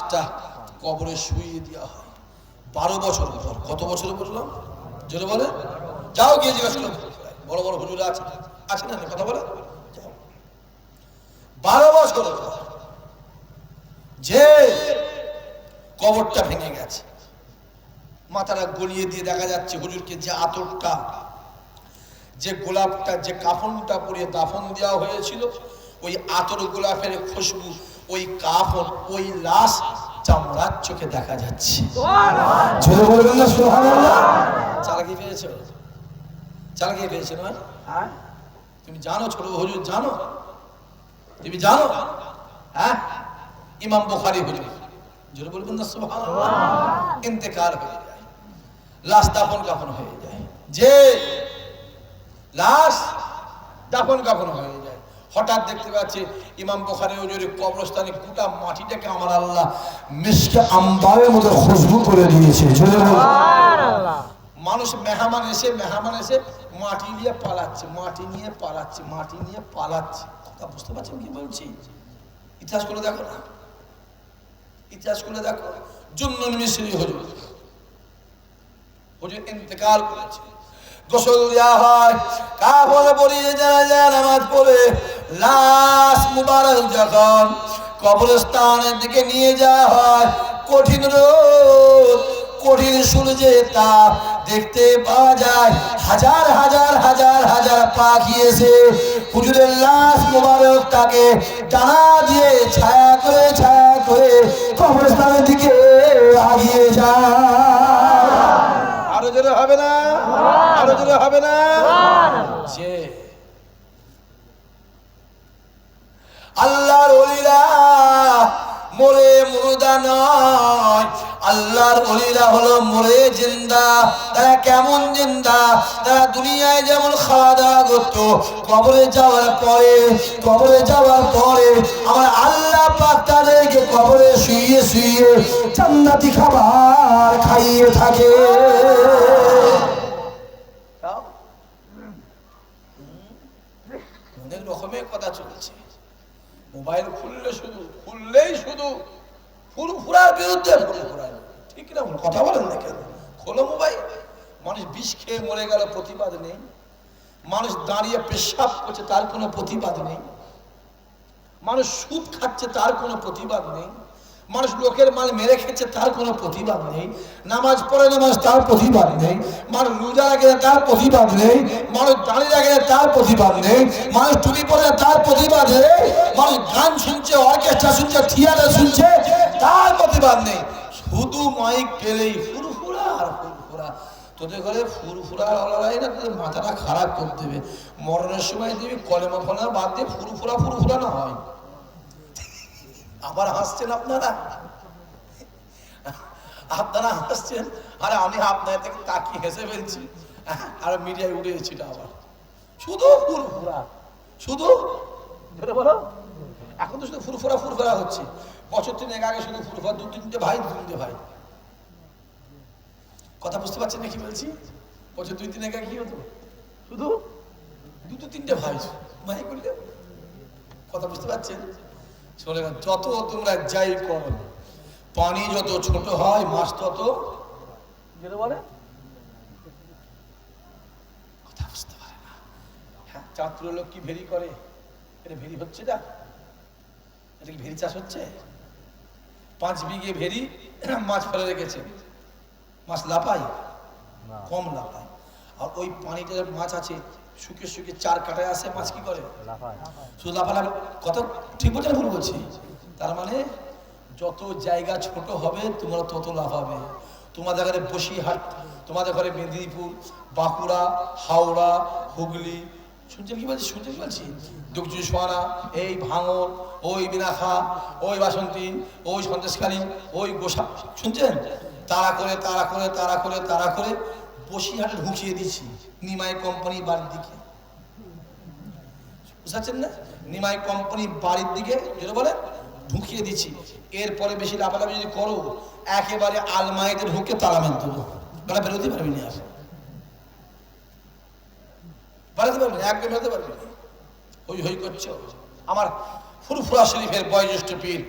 লাশটা কবরে শুইয়ে দেওয়া হয়। বারো বছর পর কত বছর বললাম জোরে বলে? যাও গিয়ে জিজ্ঞাসা করো। বড় বড় হুজুরা আছে। আছে না? কথা বলে? বারো বছর যে কবরটা ভেঙে গেছে। মাথাটা গলিয়ে দিয়ে দেখা যাচ্ছে হুজুরকে যে আতরটা, যে গোলাপটা, যে কাফনটা পরিয়ে দাফন দেওয়া হয়েছিল, ওই আতর গোলাপের খুশবু ওই কাফন ওই লাশ চামড়ার চোখে দেখা যাচ্ছে। জোরে বলবেন না সুবহানাল্লাহ। চালাকি পেয়েছ? চালাকি পেয়েছে না? হ্যাঁ। তুমি জানো ছোট হুজুর জানো? তুমি জানো? হ্যাঁ? ইমাম বুখারী হুজুর জোরে বলবেন না সুবহানাল্লাহ। ইন্তেকাল হয়ে যায়। লাশ দাফন কাফন হয়ে যায়। যে লাশ দাফন কাফন হয়ে যায় হঠাৎ দেখতে পাচ্ছে ইমাম বোখারে হুজুরের কবরস্থানে গোটা মাটিটাকে আমার আল্লাহ মিশকে আম্বারের মতো খুশবু করে দিয়েছে। মানুষ মেহমান এসে মেহমান এসে মাটি নিয়ে পালাচ্ছে মাটি নিয়ে পালাচ্ছে মাটি নিয়ে পালাচ্ছে। কথা বুঝতে পারছেন কি বলছি? ইতিহাস করে দেখো না। ইতিহাস করে দেখো। জুন্নুন মিশ্রি হজুর। হজুর ইন্তেকাল করেছে। গোসল দেওয়া হয়। কাপড় পরিয়ে যারা যায় নামাজ পড়ে লাশ মুবারক যখন কবরস্থানের দিকে নিয়ে যাওয়া হয় কঠিন রোদ কঠিন সূর্যে তাপ দেখতে পাওয়া যায় হাজার হাজার হাজার হাজার পাখি এসে হুজুরের লাশ মুবারকটাকে টানা দিয়ে ছায়া করে ছায়া করে কবরস্থানের দিকে আগিয়ে যায়। আরও জোরে হবে না? আরও জোরে হবে না? যে আল্লাহর ওলিরা মরে মুর্দা নয়। আল্লাহর ওলিরা হলো মরে জিন্দা। তারা কেমন জিন্দা? তারা দুনিয়ায় যেমন খাওয়া দাওয়া করতো কবরে যাওয়ার পরে কবরে যাওয়ার পরে আমার আল্লাহ পাক তাদেরকে কবরে শুয়ে শুয়ে জান্নাতি খাবার খাইয়ে থাকে। অনেক রকমের কথা চলছে। মোবাইল খুললে শুধু, খুললেই শুধু ফুল ফুরফুরার বিরুদ্ধে ফুরফুরার ঠিক না কথা বলেন না কেন? খোলো মোবাইল। মানুষ বিষ খেয়ে মরে গেল প্রতিবাদ নেই। মানুষ দাঁড়িয়ে পেশাব করছে তার কোনো প্রতিবাদ নেই। মানুষ সুদ খাচ্ছে তার কোনো প্রতিবাদ নেই। মানুষ লোকের মাল মেরে খেচ্ছে তার কোনো প্রতিবাদ নেই। নামাজ পড়ে নামাজ, তার প্রতিবাদ নেই। মানুষ রোজা রাখে তার প্রতিবাদ নেই। মানুষ দাঁড়িয়ে রাখে তার প্রতিবাদ নেই। মানুষ টুপি পরে তার প্রতিবাদ নেই। মানুষ গান শুনছে, অর্কেস্ট্রা শুনছে, থিয়েটার শুনছে, তার প্রতিবাদ নেই। শুধু মাইক পেলেই ফুরফুরা আর ফুরফুরা। তোদের ঘরে ফুরফুরা না, তোদের মাথাটা খারাপ করে দেবে। মরণের সময় দিবি কলেমা ফলেমা বাদ দিয়ে ফুরফুরা ফুরফুরা না হয়। আবার হাসছেন আপনারা? আপনারা হাসছেন? আরে আমি আপনার থেকে তাকিয়ে হেসে ফেলছি। আর মিডিয়ায় এটা আবার। শুধু ফুরফুরা। শুধু? বলো। এখন তো শুধু ফুরফুরা ফুরফুরা হচ্ছে। বছর তিনেক আগে শুধু ফুরফুরা, দু তিনটে ভাই, দু তিনটে ভাই। কথা বুঝতে পারছেন না কি বলছি? বছর দুই তিন আগে কি হতো? শুধু? দুটো তিনটে ভাই। ভাই করলে কথা বুঝতে পারছেন? চলে গেল যত তোমরা যাই করো পানি যত ছোট হয় মাছ তত কথা বুঝতে পারে না। হ্যাঁ লোক কি ভেরি করে? এটা ভেরি হচ্ছে না এটা কি ভেরি চাষ হচ্ছে? পাঁচ বিঘে ভেরি মাছ ফেলে রেখেছে। মাছ লাফায়? কম লাফায়। আর ওই পানিতে মাছ আছে শুকে শুকে চার কাটায় আসে মাছ কি করে? শুধু লাফালাফি কত ঠিক বলছে ভুল বলছি? তার মানে যত জায়গা ছোট হবে তোমরা তত লাফাবে। তোমাদের ঘরে বসিহাট তোমাদের ঘরে মেদিনীপুর বাঁকুড়া হাওড়া হুগলি শুনছেন কি বলছি শুনছেন কি বলছি? দক্ষিণ সোয়ানা এই ভাঙর ওই বিনাখা ওই বাসন্তী ওই সন্দেশকালী ওই গোসা শুনছেন? তারা করে তারা করে তারা করে তারা করে বসিরহাটে ঢুকিয়ে দিচ্ছি নিমাই কোম্পানি বাড়ির দিকে। বুঝাচ্ছেন না? নিমাই কোম্পানি বাড়ির দিকে, যেটা বলে, ঢুকিয়ে দিচ্ছি এরপরে বেশি লাফালাফি যদি করো, একেবারে আলমারিতে ঢুকে তালা দেবো। বেলা বেরোতে পারবি না আর। পারবি না, একদম বেরোতে পারবি হই হই করছ। আমার ফুরফুরা শরীফের বয়োজ্যেষ্ঠ পীর,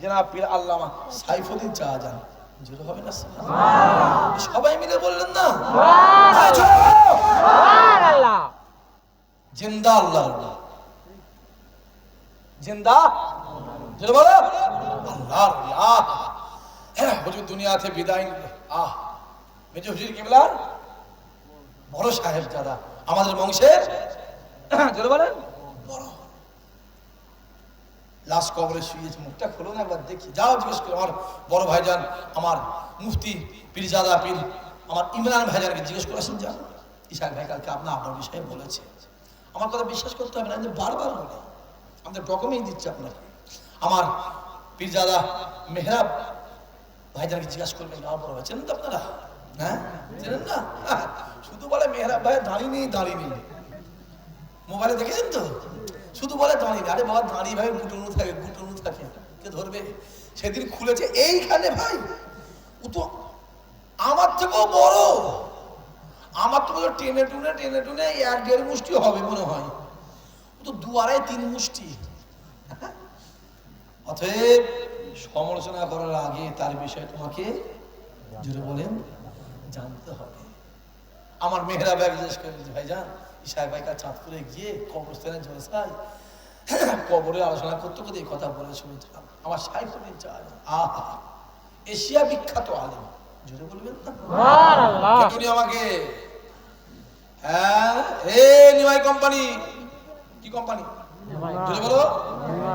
জনাব পীর আল্লামা সাইফুদ্দিন শাহজাহান জোরে হবে না সবাই মিলে বললেন না? জিন্দা আল্লাহ। জিন্দা? জোরে বলো। আল্লাহ আহ হ্যাঁ হুজুর দুনিয়াতে বিদায় আহ মেজো হুজুর কেবলার? বড় সাহেব দাদা আমাদের বংশের? জোরে বলেন। লাশ কবরে শুয়েছে মুখটা খোলো না একবার দেখি। যাও জিজ্ঞেস করো আমার বড় ভাইজান আমার মুফতি পীরজাদা পীর আমার ইমরান ভাইজানকে জিজ্ঞেস করেছেন যান। ইশাক ভাই কালকে আপনার আপনার বিষয়ে বলেছে। আমার কথা বিশ্বাস করতে হবে না আমি বারবার বলে। আমাদের ডকুমেন্ট দিচ্ছে আপনাকে। আমার পীরজাদা মেহরাব ভাইজানকে জিজ্ঞাসা করবেন আমার বড় ভাই চেনেন তো আপনারা? হ্যাঁ? চেনেন না? হ্যাঁ, শুধু বলে মেহরাব ভাই দাঁড়িয়ে নেই দাঁড়িয়ে নেই। মোবাইলে দেখেছেন তো? শুধু বলে দাঁড়িয়ে আরে বাবা দাঁড়িয়ে ভাই গুটুনু থাকে গুটুনু থাকে। কে ধরবে? সেদিন খুলেছে, এইখানে ভাই, ও তো আমার থেকেও বড়। আমার তো টেনে টুনে টেনে টুনে এক দেড় মুষ্টি হবে মনে হয়। তো দু আড়াই, তিন মুষ্টি। অতএব সমালোচনা করার আগে তার বিষয়ে তোমাকে জুড়ে বলেন, জানতে হবে। আমার মেহরা ব্যাগ জিজ্ঞেস করে ভাই যান ইশাক ভাইকার চাঁদপুরে গিয়ে কবরস্থানে জলসায় কবরে আলোচনা করতে করতে এই কথা বলে শুনছিলাম। আমার সাইফুদ্দিন চায় আহা এশিয়া বিখ্যাত আলেম। জোরে বলবেন না? কেটুনি আমাকে? হ্যাঁ এ নিমাই কোম্পানি। কি কোম্পানি? জোরে বলো।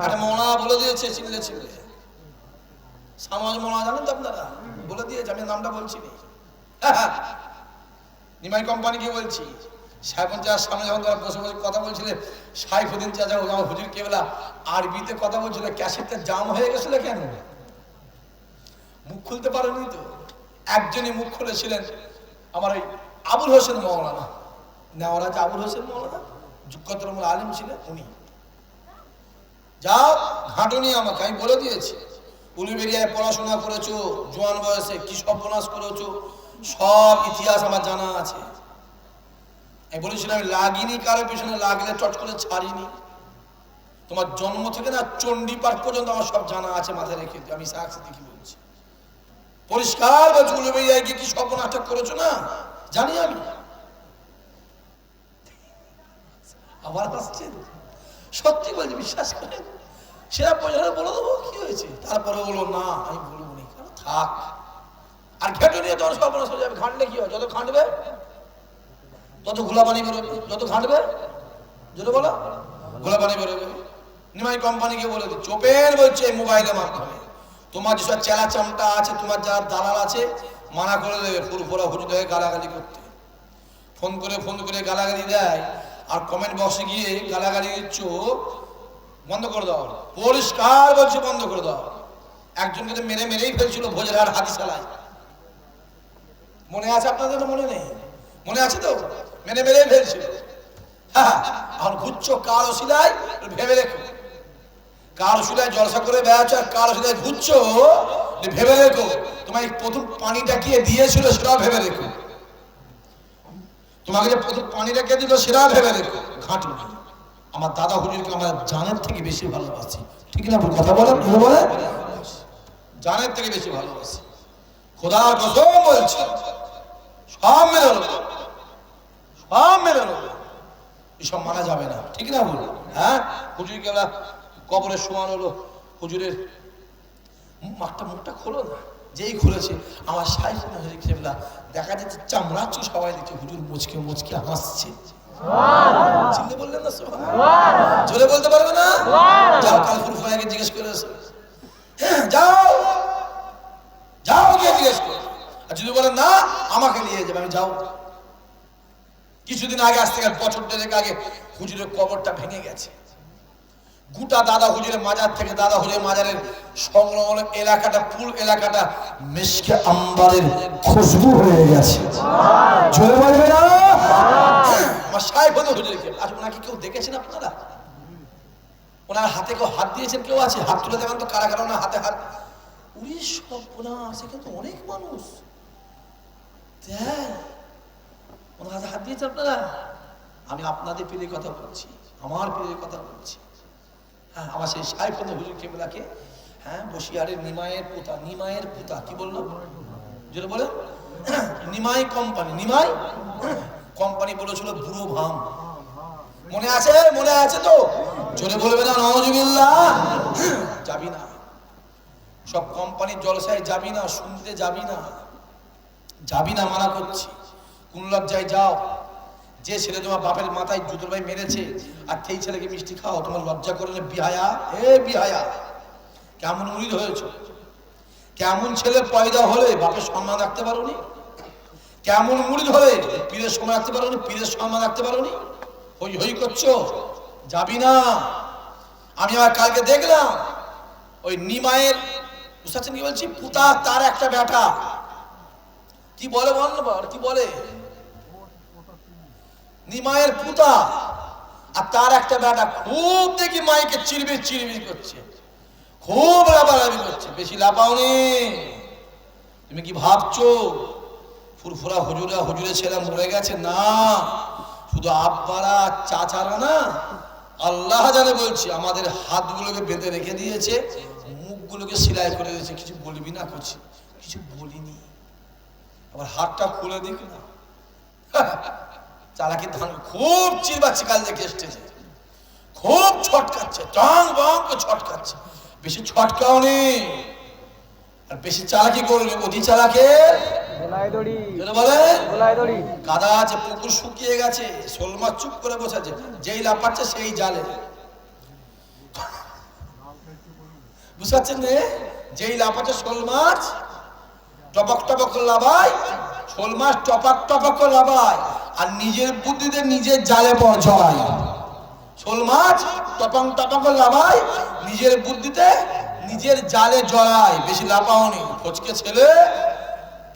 একটা মোনা বলে দিয়েছে চিনলে চিনলে। সামাজ মোনা জানেন তো আপনারা? বলে দিয়েছে আমি নামটা বলছি নি। নিমাই কোম্পানিকে বলছি। সাইফুদ্দিন চার সামনে যখন তারা বসে বসে কথা বলছিলে, সাইফুদ্দিন চাচা আমার হুজুর কেবলা আরবিতে কথা বলছিল, ক্যাসেটটা জাম হয়ে গেছিল কেন? মুখ খুলতে পারেনি তো? একজনই মুখ খুলেছিলেন আমার ওই আবুল হোসেন মৌলানা। নেওয়ারাজ আবুল হোসেন মৌলানা যুগতরমুল আলিম ছিলেন উনি। যাও ঘাটনি আমাকে, আমি বলে দিয়েছি। উলুবেরিয়ায় পড়াশোনা করেছ, জোয়ান বয়সে কি সর্বনাশ করেছ, সব ইতিহাস আমার জানা আছে। আমি বলেছিলাম লাগিনি কারও পেছনে, লাগলে চট করে ছাড়িনি। তোমার জন্ম থেকে না চণ্ডী পাঠ পর্যন্ত আমার সব জানা আছে মাথায় রেখে আমি সাক্ষী দেখি বলছি? পরিষ্কার বলছি উলুবেরিয়ায় গিয়ে কি সর্বনাশটা করেছ না? জানি আমি। আবার হাসছেন সত্যি বলছি, বিশ্বাস করেন, সেরা পয়সা বলে দেবো, কি হয়েছে? তারপরে বলব না, আমি বলব নি থাক। আর ঘেটে নিয়ে সর্বনাশ হয়ে যাবে, ঘাঁটলে কি হয়? যত ঘাঁটবে তত ঘোলা পানি বেরোবে, যত ঘাঁটবে যত বলো ঘোলা পানি বেরোবে। নিমাই কোম্পানিকে বলে দিচ্ছি ওপেন বলছে এই মোবাইলের মাধ্যমে। তোমার যেসব চেলা চামটা আছে, তোমার যারা দালাল আছে, মানা করে দেবে ফুরফুরা হুজুর হয়ে গালাগালি করতে। ফোন করে ফোন করে গালাগালি দেয়, আর কমেন্ট বক্সে গিয়ে গালাগালি দিচ্ছ বন্ধ করে দাও পরিষ্কার বলছে, বন্ধ করে দাও একজনকে তো মেরে মেরেই ফেলছিল ভোজের হাট হাতি চালায় মনে আছে আপনাদের তো মনে নেই? মনে আছে তো? মেরে মেরেই ফেলছিল হ্যাঁ এখন ঘুরছো কার ওসিলায় ভেবে রেখো। কার ওসিলায় জলসা করে বেড়াচ্ছ আর কার ওসিলায় ঘুরছো? ভেবে রেখো। তোমার প্রথম পানিটা কে দিয়েছিল সেটাও ভেবে রেখো। তোমাকে যে প্রথম পানিটা কে দিল সেটাও ভেবে রেখো। ঘাঁটু আমার দাদা হুজুরকে আমার জানের থেকে বেশি ভালোবাসি। ঠিক না কথা বলেন? কি বলে জানের থেকে বেশি ভালোবাসি। খোদার কসম বলছি, সব মেনে নেব। সব মেনে নেব এসব মানা যাবে না। ঠিক না বল হ্যাঁ? হুজুর কেবলা কবরের সমান হলো। হুজুরের মাঠটা মুখটা খোলো না। যেই খুলেছে আমার সাইজ কেবলা দেখা যাচ্ছে চামড়াচ্ছ সবাই দেখছে হুজুর মুচকে মুচকে হাসছে। চিনতে বললেন না জোরে বলতে পারবে না? যাও কাল ফুরফুরাকে জিজ্ঞেস করে হ্যাঁ, যাও। যাও গিয়ে জিজ্ঞেস করো। আর যদি বলেন না আমাকে নিয়ে যাবে আমি যাও কিছুদিন আগে, আজ থেকে বছর দেড়েক আগে হুজুরের কবরটা ভেঙে গেছে। গোটা দাদা হুজুরের মাজার থেকে দাদা হুজুরের মাজারের সংলগ্ন এলাকাটা, পুল এলাকাটা মিশকে আম্বারের খুশবু হয়ে গেছে। জোরে বলবে না আমার সাহেব হুজুরকে আর ওনাকে কেউ দেখেছেন আপনারা? ওনার হাতে কেউ হাত দিয়েছেন? কেউ আছে? হাত তুলে দেবেন তো কারা কারা ওনার হাতে হাত। উড়ি আছে কিন্তু অনেক মানুষ। দেখ ওনার হাতে দিয়েছেন আপনারা? আমি আপনাদের পীরের কথা বলছি, আমার পীরের কথা বলছি। হ্যাঁ আমার সেই সাহেব হতো হুজুর কেবলাকে হ্যাঁ বসিয়ারের নিমায়ের পুতা নিমায়ের পুতা, কি বলল? যেটা বলে। নিমাই কোম্পানি নিমাই? কোম্পানি বলেছিল বুড়ো ভাম। মনে আছে? মনে আছে তো? জোরে বলবে না নজবিল্লাহ যাবি না। সব কোম্পানির জলসায় যাবি না, শুনতে যাবি না। যাবি না, মানা করছি। কোন লজ্জায় যাও। যে ছেলে তোমার বাপের মাথায় জুতোর ভাই মেরেছে, আর সেই ছেলেকে মিষ্টি খাও তোমার লজ্জা করে না? বিহায়া? এ বিহায়া। কেমন মুড়িদ হয়েছ? কেমন ছেলে পয়দা হলে বাপের সম্মান রাখতে পারোনি? কেমন মুড়িদ হলে পীরের সম্মান রাখতে পারোনি? পীরের সম্মান রাখতে পারোনি? হই হই করছ? যাবি না। আমি আমার কালকে দেখলাম, ওই নিমায়ের বুঝতে কি বলছি? পুতা, তার একটা ব্যাটা। কি বলে বল না কি বলে? নিমায়ের পুতা। আর তার একটা বেটা খুব দেখি মাইকে চিরবির চিরবির করছে। খুব লাফালাফি করছে। বেশি লাফাওনি। তুমি কি ভাবছ? ফুরফুরা হুজুরা হুজুরে ছেলে মরে গেছে? না। শুধু আব্বারা চাচারা না, আল্লাহ জানে বলছি, আমাদের হাতগুলোকে বেঁধে রেখে দিয়েছে, মুখগুলোকে সেলাই করে দিয়েছে। কিছু বলবি না করছি। কিছু বলিনি। আবার হাতটা খুলে দিক না চালাকি ধান খুব চিরবাচ্ছি কাল দেখে এসতেছে খুব ছটকাচ্ছে টং বং ছটকাচ্ছে। বেশি ছটকাও নেই আর বেশি চালাকি করলে অতি চালাকে। কাদা আছে পুকুর শুকিয়ে গেছে শোল মাছ চুপ করে বসে আছে যেই লাফাচ্ছে সেই জালে। বুঝতে পারছেন রে? যেই লাফাচ্ছে শোল মাছ টপক টপক লাভায় শোল মাছ টপক টপক লাভায় আর নিজের বুদ্ধিতে নিজের জালে পর জড়ায় শোল মাছ, টপং টপং লাভায় নিজের বুদ্ধিতে নিজের জালে জড়ায় বেশি লাফাওনি। ফচকে ছেলে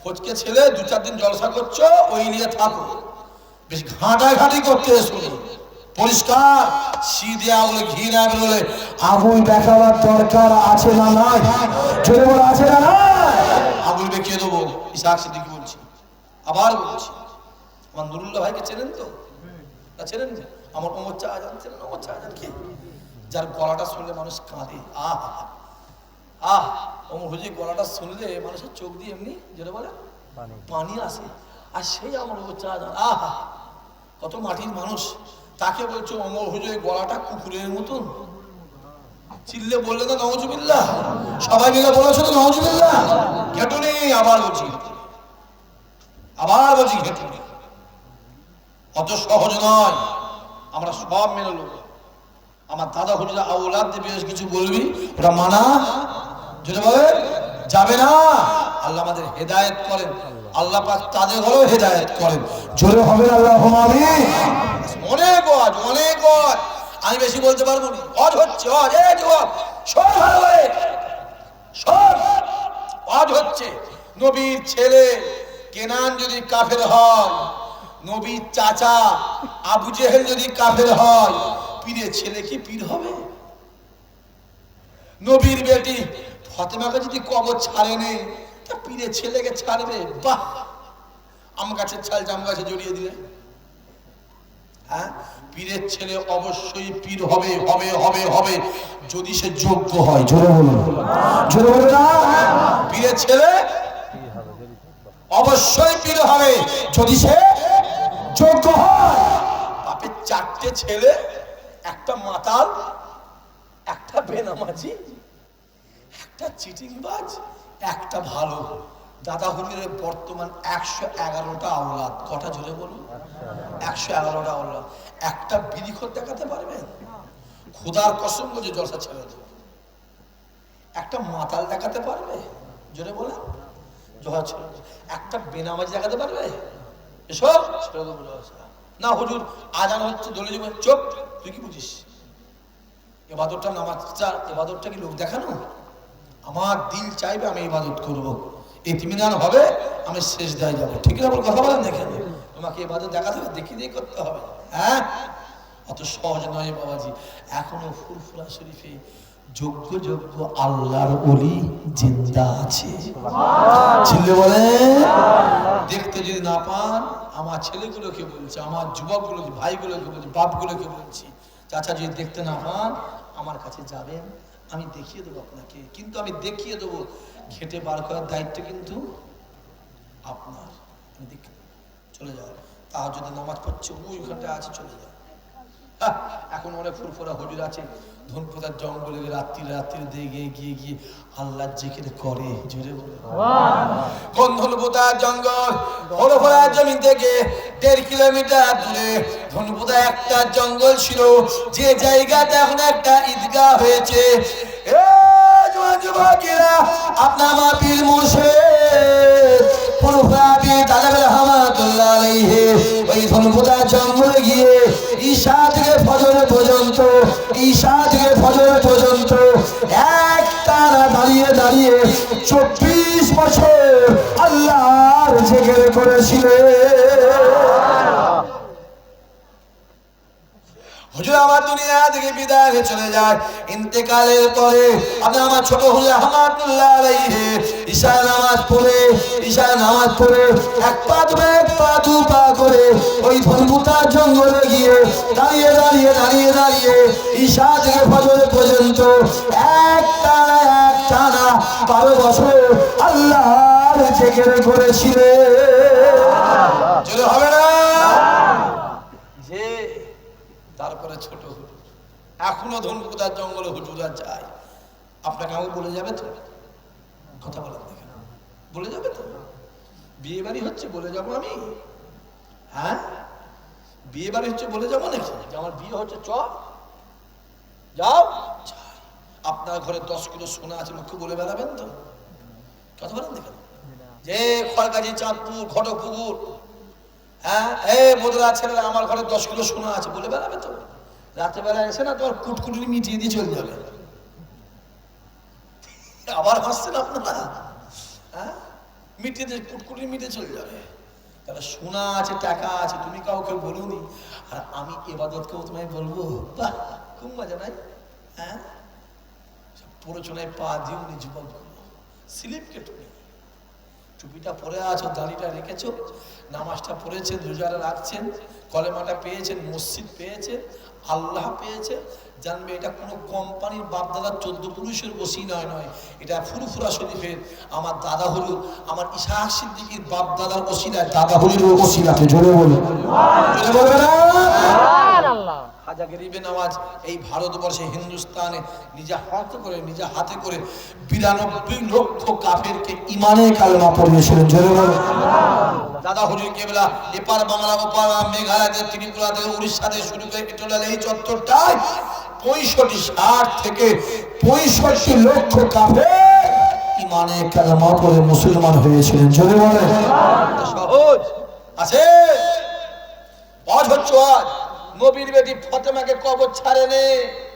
ফচকে ছেলে, দু চার দিন জলসা করছ, ওই নিয়ে থাকো। বেশ ঘাঁটাঘাঁটি করতে শুনি পরিষ্কার সি দেওয়া বলে ঘি না বেরোলে আগুন দেখাবার দরকার আছে না নাই? জোরে বলে, আছে না নাই? আগুন বেঁকিয়ে দেবো। ইসাক সিদ্দিকি বলছি। আবার বলছি। আমার নুরুল্লাহ ভাইকে চেনেন তো? তা চেনেন যে? আমার অমর চা আজান চেনেন? অমর চা আজান কি? যার গলাটা শুনলে মানুষ কাঁদে। আহ আহ অমর হুজি গলাটা শুনলে মানুষের চোখ দিয়ে এমনি যেটা বলে পানি। আসে। আর সেই আমার অমর চা আজান আহ কত মাটির মানুষ। তাকে বলছো অমর হুজুর গলাটা কুকুরের মতন। চিল্লে বললে তো নওজুবিল্লাহ সবাই মিলে বলেছ তো নওজুবিল্লাহ ঘেটুনি আবার বলছি। আবার বলছি ঘেটুনি অত সহজ নয়। আমরা সব মেনে নেব। আমার দাদা হুজুরা আউলাদ বেশ কিছু বলবি, ওটা মানা। যেটা বলে, যাবে না। আল্লাহ আমাদের হেদায়েত করেন। আল্লাহ পাক তাদের হলেও হেদায়েত করেন। জোরে হবে আল্লাহ অনেক ওয়াজ, অনেক অজ আমি বেশি বলতে পারব না। ওয়াজ হচ্ছে এই যে সব ভালো সব ওয়াজ হচ্ছে, নবীর ছেলে কেনান যদি কাফের হয় নবীর চাচা আবু জেহেল যদি কাফের হয়, পীরের ছেলে কি পীর হবে? নবীর বেটি ফতেমাকে যদি কবর ছাড়ে নে, তা পীরের ছেলেকে ছাড়বে? বাহ! আম গাছের ছাল জাম গাছে জড়িয়ে দিলে। হ্যাঁ? পীরের ছেলে অবশ্যই পীর হবে হবে হবে হবে। যদি সে যোগ্য হয়, জোরে বলুন। জোরে বলুন না। পীরের ছেলে অবশ্যই পীর হবে। যদি সে যোগ্য বাপের চারটে ছেলে, একটা মাতাল, একটা বেনামাজি, একটা চিটিংবাজ, একটা ভালো। দাদা হুজুরের বর্তমান একশো এগারোটা আওলাদ। কটা জোরে বলুন? একশো এগারোটা আওলাদ। একটা বিলিখত দেখাতে পারবেন? খোদার কসম বলছে জলসা ছেড়ে দেবে। একটা মাতাল দেখাতে পারবে? জোরে বলে জহা ছেড়ে একটা বেনামাজি দেখাতে পারবে? এসব? ছেড়ে দেবো জলসা। না, হুজুর, আজান হচ্ছে, দলে যাবে চোখ তুই কি বুঝিস? এবাদতটা নামাজটা এবাদতটা কি লোক দেখানো? আমার দিল চাইবে, আমি ইবাদত করব। ইতমিনান হবে, আমি শেষ দেয় যাব। ঠিক না বল, কথা বলেন দেখেন তোমাকে ইবাদত দেখাতে হবে, দেখি দিয়ে করতে হবে। হ্যাঁ? অত সহজ নয় বাবাজি। এখনও ফুরফুরা শরীফে যোগ্য যোগ্য আল্লাহর অলি জিন্দা আছে। ছিলে বলে দেখতে যদি না পান আমার ছেলেগুলোকে বলছি আমার যুবকগুলোকে ভাইগুলোকে বলছি বাপগুলোকে বলছি চাচা যদি দেখতে না পান আমার কাছে যাবেন আমি দেখিয়ে দেবো আপনাকে। কিন্তু আমি দেখিয়ে দেবো ঘেটে বার করার দায়িত্ব কিন্তু আপনার। আমি চলে যাও। তা যদি নামাজ পড়ছে ওই ঘণ্টা আছে চলে যাও। আহ, এখন অনেক ফুরফুরা হজুর আছে। ধনপদার জঙ্গলে রাত্রি রাত্রি দিয়ে গিয়ে গিয়ে গিয়ে আল্লাহ জিকির করে জুড়ে কোন ধনপদার জঙ্গল? ফুরফুরা জমি থেকে দেড় কিলোমিটার দূরে। ধনপদা একটা জঙ্গল ছিল যে জায়গাতে এখন একটা ঈদগাহ হয়েছে। আপনার আমার পীর মুর্শিদ ফুরফুরা পীর তালেবের রহমাতুল্লাহ আলাইহি ওই ধনপদা জঙ্গলে গিয়ে দাঁড়িয়ে চব্বিশ বছর আল্লাহর করেছিলেন। হুজুর আমার দুনিয়া থেকে বিদায় হয়ে চলে যায়। ইন্তেকালের পরে আপনি আমার ছোট হুজুর রহমাতুল্লাহ আলাইহি ঈশা নামাজ পড়ে ঈশা নামাজ পড়ে এক পা দুপা এক পা দু পা করে ওই ফলপুতার জঙ্গলে গিয়ে দাঁড়িয়ে দাঁড়িয়ে দাঁড়িয়ে দাঁড়িয়ে ঈশা থেকে ফজর পর্যন্ত এক টানা এক টানা বারো বছর আল্লাহর জেগের করেছিলেন। হবে না? তারপরে ছোট হুজুর। এখনও ধনপুদার জঙ্গলে হুজুরা যায়। আপনাকে আমাকে বলে যাবে তো? কথা বলেন দেখেন বলে যাবে তো? বিয়ে বাড়ি হচ্ছে বলে যাব আমি। হ্যাঁ? বিয়ে বাড়ি হচ্ছে বলে যাব নাকি? আমার বিয়ে হচ্ছে, চ। যাও। আপনার ঘরে দশ কিলো সোনা আছে, মুখে বলে বেড়াবেন তো? কথা বলেন দেখেন যে খড়গাছি চাঁদপুর ঘটকপুকুর হ্যাঁ এ বোধরা ছেলেরা, আমার ঘরে দশ কিলো সোনা আছে, বলে বেড়াবে তো। রাতে বেলা এসে না তোমার কুটকুটি মিটিয়ে দিয়ে চলে যাবে। আবার হাসছেন আপনারা? হ্যাঁ? মিটিয়ে দিয়ে কুটকুটি মিটিয়ে চলে যাবে। তাহলে সোনা আছে, টাকা আছে, তুমি কাউকে বলুনি। আর আমি এবাদতকেও তোমায় বলব। বাহ, খুব মজা নাই হ্যাঁ? প্ররোচনায় পা দিও দিওনি যুবকগুলো স্লিপ কেটুনি। টুপিটা পরে আছো দাড়িটা রেখেছো নামাজটা পড়েছেন রোজারা রাখছেন কলেমাটা পেয়েছেন মসজিদ পেয়েছেন আল্লাহ পেয়েছে জানবে এটা কোনো কোম্পানির বাপদাদার চোদ্দ পুরুষের বসি নয় নয় এটা ফুরফুরা শরীফের আমার দাদা হলু আমার ইশাহ সিদ্দিকির বাপদাদার বসিলা দাদা হলুর বসিলাকে জোরে বলো। জোরে বলবে না খাজা গরিবে নামাজ এই ভারতবর্ষে হিন্দুস্তানে নিজে হাতে করে নিজে হাতে করে বিরানব্বই লক্ষ কাফেরকে ইমানে কালমা পড়িয়েছিলেন জোরে বলো। দাদা হুজুর কেবলা এপার বাংলা ওপার মেঘালয় ত্রিপুরা থেকে উড়িষ্যা থেকে শুরু করে কেটলাল এই চত্বরটায় পঁয়ষট্টি ষাট থেকে পঁয়ষট্টি লক্ষ কাফের ইমানে কালমা পড়ে মুসলমান হয়েছিলেন। জোরে বলে সহজ আছে। আজ হচ্ছে আজ। নবীর বেটি ফতেমাকে কবর ছাড়ে নে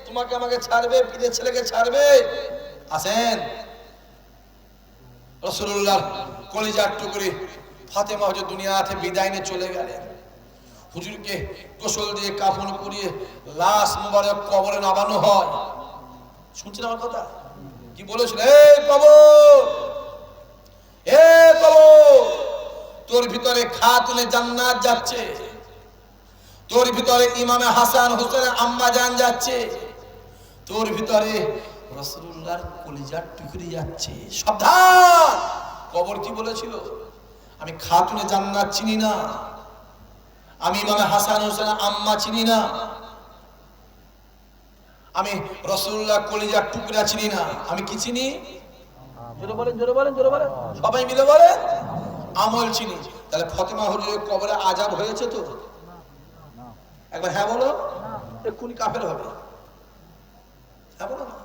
তোমাকে আমাকে ছাড়বে পিদের ছেলেকে ছাড়বে। আসেন। রসুল্লাহ কলিজার টুকরি ফাতেমা হজর দুনিয়াতে বিদায় নিয়ে চলে গেলেন। হুজুরকে গোসল দিয়ে কাফন করিয়ে লাশ মুবারক কবরে নামানো হয়। শুনছেন আমার কথা? কি বলেছিল? এ কবর! এ কবর! তোর ভিতরে খাতুনে জান্নাত যাচ্ছে। তোর ভিতরে ইমামে হাসান, হোসেন, আম্মা জান যাচ্ছে। তোর ভিতরে রসুল্লাহর কলিজার টুকরি যাচ্ছে। সাবধান! কবর কি বলেছিল? আমি খাতুনে জান্নাত চিনি না। আমি ইমামে হাসান হোসেন আম্মা চিনি না। আমি রসুল্লাহ কলিজার টুকরা চিনি না। আমি কি চিনি? জোরে বলেন জোরে বলেন জোরে বলেন। সবাই মিলে বলেন, আমল চিনি। তাহলে ফতেমা হজুরের কবরে আজাব হয়েছে তো? একবার হ্যাঁ বলো। এক্ষুনি কাফের হবে। হ্যাঁ বলো না।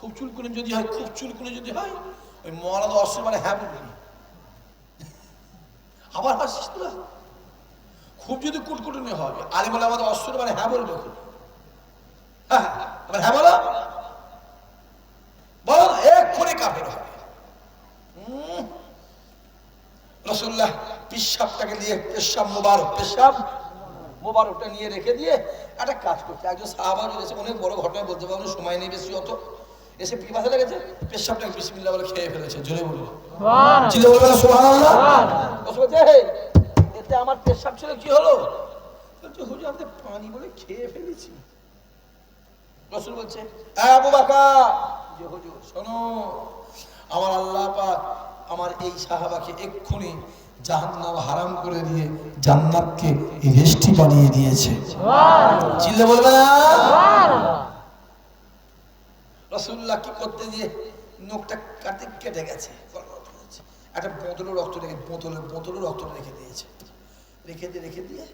খুব চুলকুনি যদি হয়, খুব চুলকুনি যদি হয়, ওই মরাদ অস্ত্র মানে হ্যাঁ বলবি। আবার হাসিস তোরা? খুব যদি কুটকুটুনি হয় আলিম আমাদের অস্ত্র মানে হ্যাঁ বলবে খুব। হ্যাঁ আবার হ্যাঁ বলো। বলো না এক্ষুনি কাফের হবে। রসুল্লাহ পেশাবটাকে দিয়ে পেশাব মোবারক পেশাব মোবারকটা নিয়ে রেখে দিয়ে একটা কাজ করছে। একজন সাহাবার এসে অনেক বড় ঘটনা বলতে পারব সময় নেই বেশি অত। এসে পিপাসা লেগেছে পেশাবটাকে বিসমিল্লাহ বলে খেয়ে ফেলেছে জোরে বলব। চিলে বলবে না সুবহানাল্লাহ? ও এতে আমার পেশাব ছিল কি হলো? হুজুর পানি বলে খেয়ে ফেলেছি। রসুল বলছে আবু বাকা! যে হুজুর শোনো আমার আল্লাহ পাক আমার এই সাহাবাকে এক্ষুনি জাহান্নাম হারাম করে দিয়ে জান্নাতকে রেষ্টি বানিয়ে দিয়েছে। চিল্লে বলবে না? রসুল্লাহ কি করতে দিয়ে নোকটা কাটে কেটে গেছে। একটা বোতলের রক্ত রেখে, বোতলে বোতলের রক্ত রেখে দিয়েছে। রেখে দিয়ে রেখে দিয়ে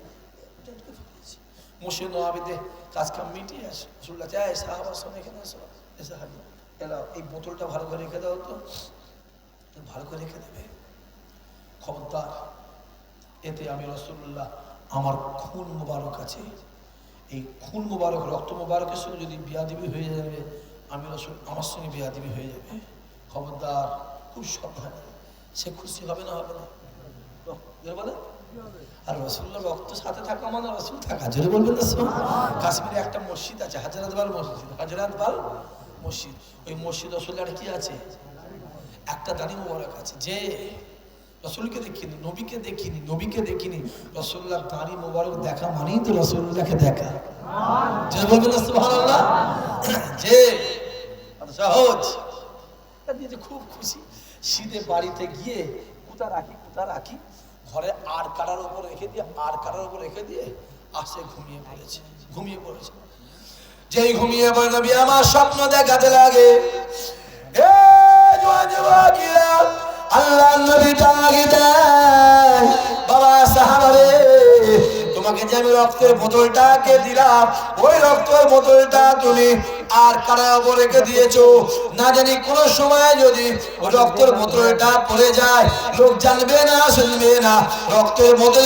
মুসে নোয়াবিদে কাজ কাম মিটিয়ে আসে। রসুল্লাহ চায় সাহাবার সঙ্গে এখানে আসো এসে এলাও এই বোতলটা ভালো করে রেখে দাও তো। ভালো করে রেখে দেবে। খবরদার, এতে আমি রসুল্লাহ আমার খুন মুবারক আছে। এই খুন মুবারক, রক্ত মুবারকের সঙ্গে যদি বিয়াদিবি হয়ে যাবে, আমি রসুল, আমার সঙ্গে বিয়াদিবি হয়ে যাবে। খবরদার, খুব সাবধানে। সে খুশি হবে না হবে না। আর রসুল্লাহ রক্ত সাথে থাকা মানে রসুল থাকা। জোরে বলবেন কাশ্মীরে একটা মসজিদ আছে, হাজরাত বাল মসজিদ। হাজরাত বাল মসজিদ। ওই মসজিদ রসুল্লাহ কি আছে? একটা দাড়ি মোবারক আছে। যে রসুলকে দেখিনি, নবীকে দেখিনি নবীকে দেখিনি রসুল্লাহ দাড়ি মোবারক দেখা মানেই তো রসুল্লাহকে দেখা। বলবেন যে সহজ। খুব খুশি। শীতে বাড়িতে গিয়ে কুতা রাখি কুতা রাখি ঘরে আর কাটার উপর রেখে দিয়ে, আর কাটার উপর রেখে দিয়ে আসে ঘুমিয়ে পড়েছে ঘুমিয়ে পড়েছে। যেই ঘুমিয়ে পড়ে নবী, আমার স্বপ্ন দেখাতে লাগে। আল্লাহ নবী দেয় বাবা সাহাবারে তোমাকে যে আমি রক্তের বোতলটাকে দিলাম, ওই রক্তের বোতলটা তুমি আর কারা রেখে দিয়েছ? না জানি, কোনো সময় যদি ওই রক্তের বোতলটা পড়ে যায়, লোক জানবে না, শুনবে না। রক্তের বোতল